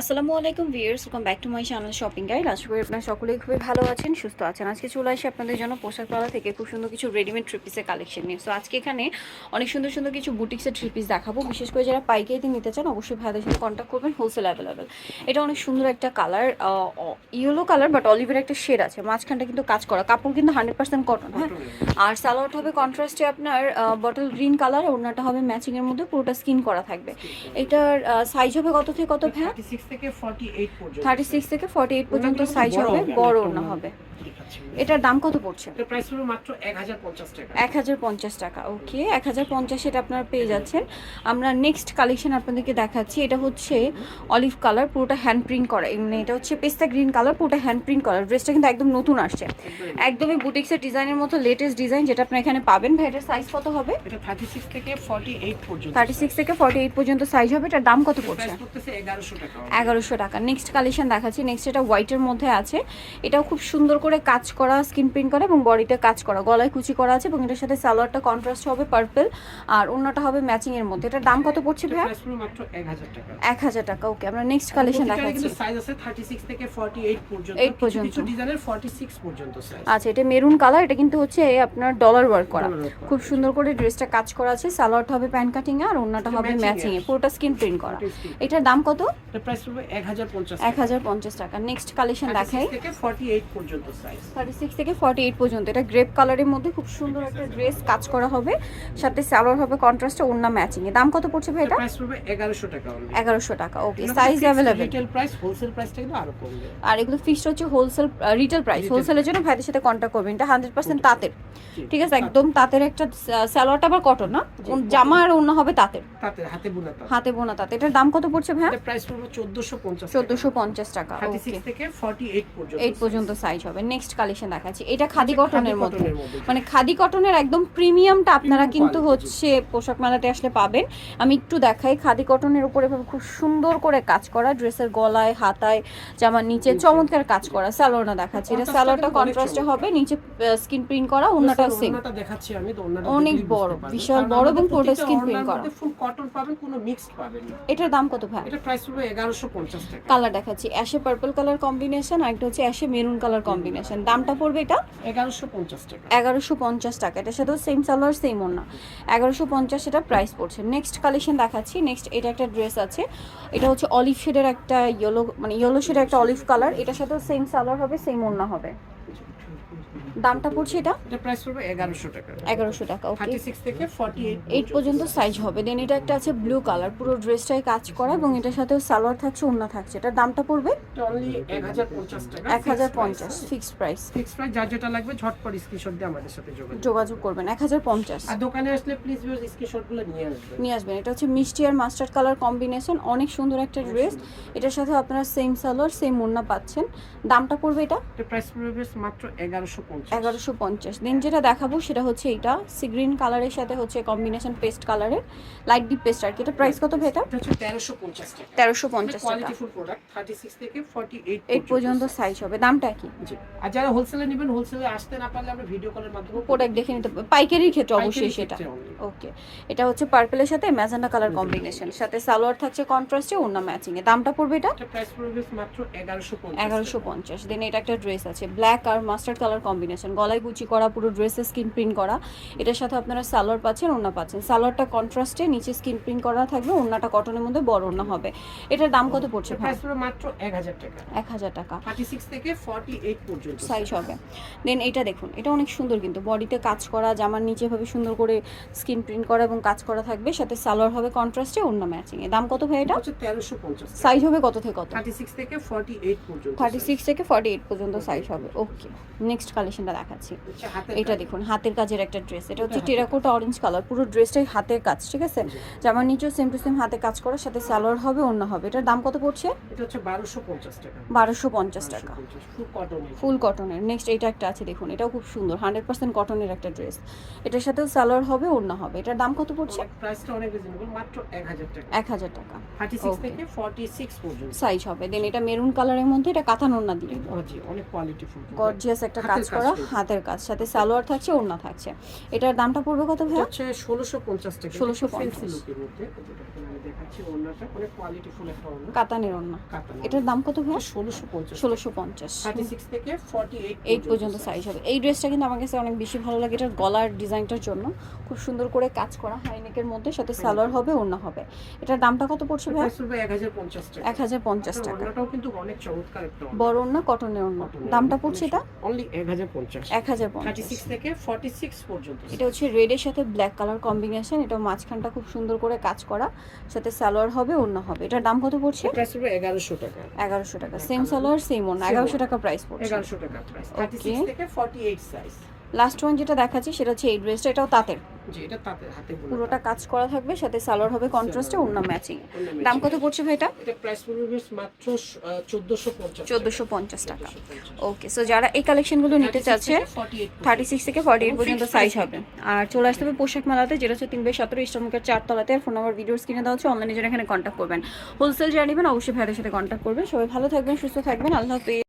আসসালামু আলাইকুম viewers welcome back to my channel shopping guide আশা করি আপনারা সকলেই খুবই ভালো আছেন সুস্থ আছেন। আজকে চলে আসি আপনাদের জন্য পোশাক পালা থেকে খুব সুন্দর কিছু রেডিমেড থ্রি পিসের কালেকশন নিয়ে। সো আজকে এখানে অনেক সুন্দর সুন্দর কিছু বুটিক্সের থ্রি পিস দেখাবো। বিশেষ করে যারা পাইকারিতে নিতে চান অবশ্যই ভাইদের সাথে কন্ট্যাক্ট করবেন হোলসেল অ্যাভেলেবেল এটা অনেক সুন্দর একটা কালার ইয়েলো কালার বাট অলিভের একটা শেড আছে। মাঝখানটা কিন্তু কাজ করা। কাপড় কিন্তু হান্ড্রেড পার্সেন্ট কটন হ্যাঁ? আর সালোয়ারটা হবে কন্ট্রাস্টে আপনার বটল গ্রিন কালার ওড়নাটা হবে ম্যাচিংয়ের মধ্যে পুরোটা স্কিন করা থাকবে। এটার সাইজ হবে কত থেকে কত ভ্যা 36 থেকে 48 পর্যন্ত। থার্টি সিক্স থেকে ফর্টি এইট পর্যন্ত সাইজ হবে বড় ওড়না হবে। এটার দাম কত পড়ছে? এটার প্রাইস হলো মাত্র 1050 টাকা। এক হাজার পঞ্চাশ টাকা ওকে এক হাজার পঞ্চাশ এটা আপনারা পেয়ে যাচ্ছেন। আমরা নেক্সট কালেকশন আপনাদেরকে দেখাচ্ছি এটা হচ্ছে অলিভ কালার পুরোটা হ্যান্ড প্রিন্ট করা। মানে এটা হচ্ছে পেস্তা গ্রিন কালার পুরোটা হ্যান্ড প্রিন্ট করা। ড্রেসটা কিন্তু একদম নতুন আসছে। একদমই। বুটিক্সের ডিজাইনের মতো লেটেস্ট ডিজাইন যেটা আপনার এখানে পাবেন। ভাই এটার সাইজ কত হবে? এটা 36 থেকে 48 পর্যন্ত। থার্টি সিক্স থেকে ফর্টি এইট পর্যন্ত সাইজ হবে। এটার দাম কত পড়ছে? 1100 টাকা। এগারোশো টাকা। নেক্সট কালেকশন দেখাচ্ছি। নেক্সট এটা হোয়াইটের মধ্যে আছে। এটাও খুব সুন্দর করে কাজ করা স্কিন প্রিন্ট করা এবং বডিতে কাজ করা। গলায় কুচি করা আছে এবং এটার সাথে সালোয়ারটা কন্ট্রাস্ট হবে পার্পল আর অন্যটা হবে ম্যাচিং এর মধ্যে। এটার দাম কত পড়ছে ভাইয়া? মাত্র এক হাজার টাকা। ওকে আমরা নেক্সট কালেকশন দেখাচ্ছি কিন্তু সাইজ আছে 36 থেকে 48 পর্যন্ত। পর্যন্ত। কিছু ডিজাইনের 46 পর্যন্ত সাইজ আচ্ছা এটা মেরুন কালার এটা কিন্তু হচ্ছে আপনার ডলার ওয়ার্ক করা। খুব সুন্দর করে ড্রেসটা কাজ করা আছে। সালোয়ারটা হবে প্যান্ট কাটিং আর অন্যটা হবে ম্যাচিং এ পুরোটা স্কিন প্রিন্ট করা। এটার দাম কত? প্রাইস হলো 1050 এক হাজার পঞ্চাশ টাকা। নেক্স্ট কালেকশন দেখাই। থেকে 48 পর্যন্ত সাইজ থার্টি সিক্স থেকে ফর্টি এইট পর্যন্ত। এটা গ্রেপ কালারের মধ্যে খুব সুন্দর একটা ড্রেস কাজ করা হবে। সাথে সালোয়ার হবে কন্ট্রাস্টে ম্যাচিং এ। দাম কত পড়ছে ভাই এটা? প্রাইস পড়বে 1100 টাকা only। এগারোশো টাকা okay size available retail price wholesale আরও কমবে। আর এগুলো ফিক্সড হচ্ছে হোলসেল রিটেল প্রাইস হোলসেলের জন্য ভাইদের সাথে কন্ট্যাক্ট করবেন। এটা হান্ড্রেড পার্সেন্ট তাঁতের। ঠিক আছে? একদম তাঁতের একটা সালোয়ারটা আবার কটন না? জামা আর অন্য হবে তাঁতের। তাতে হাতে বোনা তাতে। হাতে বোনা তাঁত। এটার দাম কত পড়ছে ভাই প্রাইস পড়বে 1450 টাকা। 36 থেকে 48 পর্যন্ত 8 পর্যন্ত সাইজ হবে। নেক্সট কালেকশন দেখাচ্ছি। এটা খাদি কটনের মধ্যে। মানে খাদি কটনের একদম প্রিমিয়ামটা আপনারা কিন্তু হচ্ছে পোশাক মেলাতে আসলে পাবেন। আমি একটু দেখাই খাদি কটনের উপরে খুব সুন্দর করে কাজ করা ড্রেসের গলায় হাতায় জামার নিচে চমৎকার কাজ করা। স্যালোনা দেখাচ্ছি। এটা স্যালোটা কন্ট্রাস্ট হবে। নিচে স্কিন প্রিন্ট করা ওন্নাটাও সেম দেখাচ্ছি আমি অনেক বড় বিশাল বড় এবং পুরোটা স্কিন প্রিন্ট করা। ফুল কটন পাবেন কোনো মিক্সড পাবেন এটার দাম কত ভাই? এটা প্রাইস হবে 1100 কালার দেখাচ্ছি। অ্যাশে পার্পল কালার কম্বিনেশন আর একটা হচ্ছে অ্যাশে মেরুন কালার কম্বিনেশন দামটা পড়বে এটা? 1150 টাকা। 1150 টাকা। এটার সাথেও সেম সালোয়ার সেম এগারোশো পঞ্চাশ এটা প্রাইস পড়ছে। নেক্সট কালেকশন দেখাচ্ছি। নেক্সট এটা একটা ড্রেস আছে। এটা হচ্ছে অলিভ শেডের একটা ইয়েলো মানে ইয়েলো শেডের একটা অলিভ কালার এটার সাথেও সেম সালোয়ার হবে সেম ওনা হবে। দামটা পড়ছে এটা? এটা প্রাইস পড়বে 1100 টাকা। এগারোশো টাকা ওকে 36 থেকে 48 এইট পর্যন্ত সাইজ হবে। দেন এটা একটা আছে ব্লু কালার পুরো ড্রেসটাই কাজ করা এবং এটার সাথেও সালোয়ার থাকছে ওনা থাকছে। এটার দামটা পড়বে? এটা অনলি 1050 টাকা এক হাজার পঞ্চাশ ফিক্সড প্রাইস ফিক্স প্রাইস যার যেটা লাগবে ঝটপট স্ক্রিনশট দিয়ে আমাদের সাথে যোগাযোগ যোগাযোগ করবেন এক হাজার পঞ্চাশ। আর দোকানে আসলে প্লিজ ভিউয়ার স্ক্রিনশটগুলো নিয়ে আসবেন। নিয়ে আসবেন। এটা হচ্ছে মিষ্টি আর মাস্টার্ড কালার কম্বিনেশন অনেক সুন্দর একটা ড্রেস এটার সাথে আপনারা সেম সালোয়ার সেম ওড়না পাচ্ছেন। দামটা পড়বে এটা? এটা প্রাইস পড়বে মাত্র 1150 এগারোশো পঞ্চাশ। দেন যেটা দেখাবো সেটা হচ্ছে এটা সি গ্রিন কালারের সাথে হচ্ছে কম্বিনেশন পেস্ট কালারের লাইট ডিপ পেস্ট আর কি। এটা প্রাইস কত ভাই এটা? এটা হচ্ছে 1350 টাকা। তেরোশো পঞ্চাশ টাকা। কোয়ালিটি ফুল প্রোডাক্ট 36 থেকে 48 এইট পর্যন্ত সাইজ হবে। দামটা কি? আর যারা হোলসেলে নেবেন হোলসেলে আসতে না পারলে আমরা ভিডিও কলের মাধ্যমে প্রোডাক্ট দেখে নিতে পাইকারির ক্ষেত্রে অবশ্যই সেটা। ওকে এটা হচ্ছে পার্পলের সাথে ম্যাজেন্ডা কালার কম্বিনেশন সাথে সালোয়ার থাকছে কন্ট্রাস্টে ওড়না ম্যাচিং এ। দামটা পড়বে এটা? প্রাইস পড়বে মাত্র এগারোশো পঞ্চাশ দেন এটা একটা ড্রেস আছে। ব্ল্যাক আর মাস্টার্ড কালার কম্বিনেশন। গলায় গুচি করা পুরো ড্রেসে স্কিন প্রিন্ট করা এটার সাথে আপনারা সালোয়ার পাচ্ছেন ওড়না পাচ্ছেন। সালোয়ারটা কন্ট্রাস্টে নিচে স্কিন প্রিন্ট করা থাকবে ওড়নাটা কটনের মধ্যে বড় ওড়না হবে। এটার দাম কত পড়ছে মাত্র 1000 টাকা। এক হাজার টাকা। 36 থেকে 48 পর্যন্ত সাইজ হবে। দেন এটা দেখুন এটা অনেক সুন্দর কিন্তু। বডিতে কাজ করা জামার নিচে ভাবে সুন্দর করে স্কিন প্রিন্ট করা এবং কাজ করা থাকবে। সাথে সালোয়ার হবে কন্ট্রাস্টে ওড়না ম্যাচিং এ দাম কত ভাই এটা? হচ্ছে 1350 সাইজ হবে কত থেকে কত? 36 থেকে 48 পর্যন্ত থার্টি সিক্স থেকে ফর্টি এইট পর্যন্ত সাইজ হবে। ওকে নেক্সট কালেকশনটা দেখাচ্ছি। হাতের এটা দেখুন হাতের কাজের একটা ড্রেস এটা হচ্ছে টেরাকোটা অরেঞ্জ কালার পুরো ড্রেসটাই হাতের কাজ ঠিক আছে? জামার নিচেও সেম টু সেম হাতে কাজ করার সাথে সালোয়ার হবে অন্য হবে। এটার দাম কত পড়ছে? এটা হচ্ছে 1250 টাকা। ফুল কটনের নেক্সট এটা একটা আছে দেখুন এটাও খুব সুন্দর হান্ড্রেড পার্সেন্ট কটনের একটা ড্রেস এটার সাথেও সালোয়ার হবে অন্য হবে। এটার দাম কত পড়ছে? প্রাইসটা অনেক রিজনেবল মাত্র 1000 টাকা। এক হাজার টাকা। 36 থেকে 46 পর্যন্ত। সাইজ হবে। দেন এটা মেরুন কালারের মধ্যে এটা কাঁথা নোনা দিয়ে। ও অনেক কোয়ালিটি ফুল। গর্জিয়াস একটা কাজ করা হাতের কাজ সাথে সালোয়ার থাকছে ওড়না থাকছে। এটার দামটা পড়বে কত ভাইয়া? হচ্ছে 1650 টাকা। 1650 ফ্যান্সি লুকের মধ্যে। দেখাচ্ছি ওড়নাটা অনেক কোয়ালিটি একটা ওড়না। কাতানের ওড়না। এটার দাম কত ভাই থেকে পর্যন্ত সাইজ হবে। এই ড্রেসটা কিন্তু আমার কাছে অনেক বেশি ভালো লাগে এটার গলার ডিজাইনটার জন্য। খুব সুন্দর করে কাজ করা হাইনেকের মধ্যে সাথে সালোয়ার হবে ওড়না হবে। এটার দামটা কত পড়ছে ভাই টাকা। ওড়নাটাও কিন্তু অনেক চমৎকার একটা বড় ওড়না কটনের ওড়না। দামটা পড়ছে এটা? অনলি থেকে পর্যন্ত। এটা হচ্ছে রেডের সাথে ব্ল্যাক কালার কম্বিনেশন এটা মাঝখানটা খুব সুন্দর করে কাজ করা সাথে সালোয়ার হবে অন্য হবে। এটার দাম কত পড়ছে? প্রাইস হবে এগারোশো টাকা। এগারোশো টাকা। সেম সালোয়ার সেম অন্য এগারোশো টাকা প্রাইস পড়ছে। এগারোশো টাকা প্রাইস থেকে সাইজ লাস্ট ওয়ান যেটা দেখাচ্ছি সেটা হচ্ছে এই ড্রেসটা এটাও তাঁতের। যে এটা তাতে হাতে পুরোটা কাজ করা থাকবে সাথে সালোয়ার হবে কন্ট্রাস্টে ওড়না ম্যাচিং দাম কত পড়ছে ভাই এটা? এটা প্রাইস পড়বে মাত্র চোদ্দোশো পঞ্চাশ চোদ্দোশো পঞ্চাশ টাকা। ওকে সো যারা এই কালেকশনগুলো নিতে চাচ্ছে থার্টি সিক্স থেকে ফর্টি এইট পর্যন্ত সাইজ হবে। আর চলে আসতে হবে পোশাক মেলাতে যেটা হচ্ছে তিন বাই সতেরো ইস্টামুখের চারতলাতে আর ফোন নাম্বার ভিডিও স্ক্রিনে দেওয়া হচ্ছে অনলাইনে যারা এখানে কন্ট্যাক্ট করবেন। হোলসেল যারা নেবেন অবশ্যই ভাইয়ের সাথে কন্ট্যাক্ট করবেন। সবাই ভালো থাকবেন সুস্থ থাকবেন। আল্লাহ হাফিজ।